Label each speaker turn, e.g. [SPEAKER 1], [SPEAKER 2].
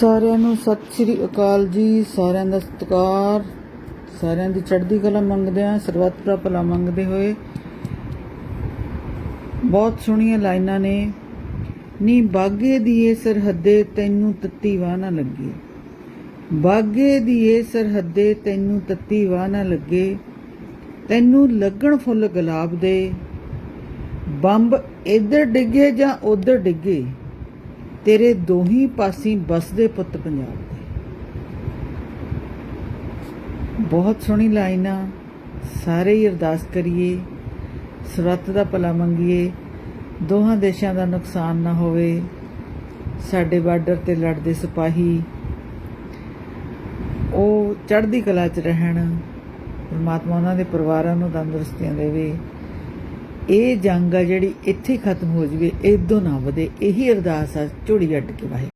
[SPEAKER 1] ਸਾਰਿਆਂ ਨੂੰ ਸਤਿ ਸ੍ਰੀ ਅਕਾਲ ਜੀ, ਸਾਰਿਆਂ ਦਾ ਸਤਿਕਾਰ। ਸਾਰਿਆਂ ਦੀ ਚੜ੍ਹਦੀ ਕਲਾ ਮੰਗਦੇ ਆ ਸਰਬੱਤ ਦਾ ਭਲਾ ਮੰਗਦੇ ਹੋਏ। ਬਹੁਤ ਸੋਹਣੀਆਂ ਲਾਈਨਾਂ ਨੇ। ਨੀ, ਬਾਗੇ ਦੀਏ ਸਰਹੱਦੇ ਤੈਨੂੰ ਤੱਤੀ ਵਾਹ ਨਾ ਲੱਗੇ। ਬਾਗੇ ਦੀਏ ਸਰਹੱਦੇ ਤੈਨੂੰ ਤੱਤੀ ਵਾਹ ਨਾ ਲੱਗੇ। ਤੈਨੂੰ ਲੱਗਣ ਫੁੱਲ ਗੁਲਾਬ ਦੇ। ਬੰਬ ਇੱਧਰ ਡਿੱਗੇ ਜਾਂ ਉੱਧਰ ਡਿੱਗੇ? ਤੇਰੇ ਦੋਹੀ ਪਾਸੀ ਬਸਦੇ ਪੁੱਤ ਪੰਜਾਬ ਦੇ। ਬਹੁਤ ਸੋਹਣੀ ਲਾਈਨ ਆ, ਸਾਰੇ ਹੀ ਅਰਦਾਸ ਕਰੀਏ, ਸਰਬੱਤ ਦਾ ਭਲਾ ਮੰਗੀਏ, ਦੋਹਾਂ ਦੇਸ਼ਾਂ ਦਾ ਨੁਕਸਾਨ ਨਾ ਹੋਵੇ, ਸਾਡੇ ਬਾਰਡਰ ਤੇ ਲੜਦੇ ਸਿਪਾਹੀ, ਉਹ ਚੜ੍ਹਦੀ ਕਲਾ 'ਚ ਰਹਿਣ, ਪਰਮਾਤਮਾ ਉਹਨਾਂ ਦੇ ਪਰਿਵਾਰਾਂ ਨੂੰ ਤੰਦਰੁਸਤੀਆਂ ਦੇਵੇ। ਇਹ ਜੰਗ ਆ ਜਿਹੜੀ ਇੱਥੇ ਖਤਮ ਹੋ ਜਵੇ ਇਦੋਂ ਨਾ ਵਧੇ। ਇਹੀ ਅਰਦਾਸ ਆ ਝੋੜੀ ਅੱਡ ਕੇ ਵਾਹਿਗੁਰੂ।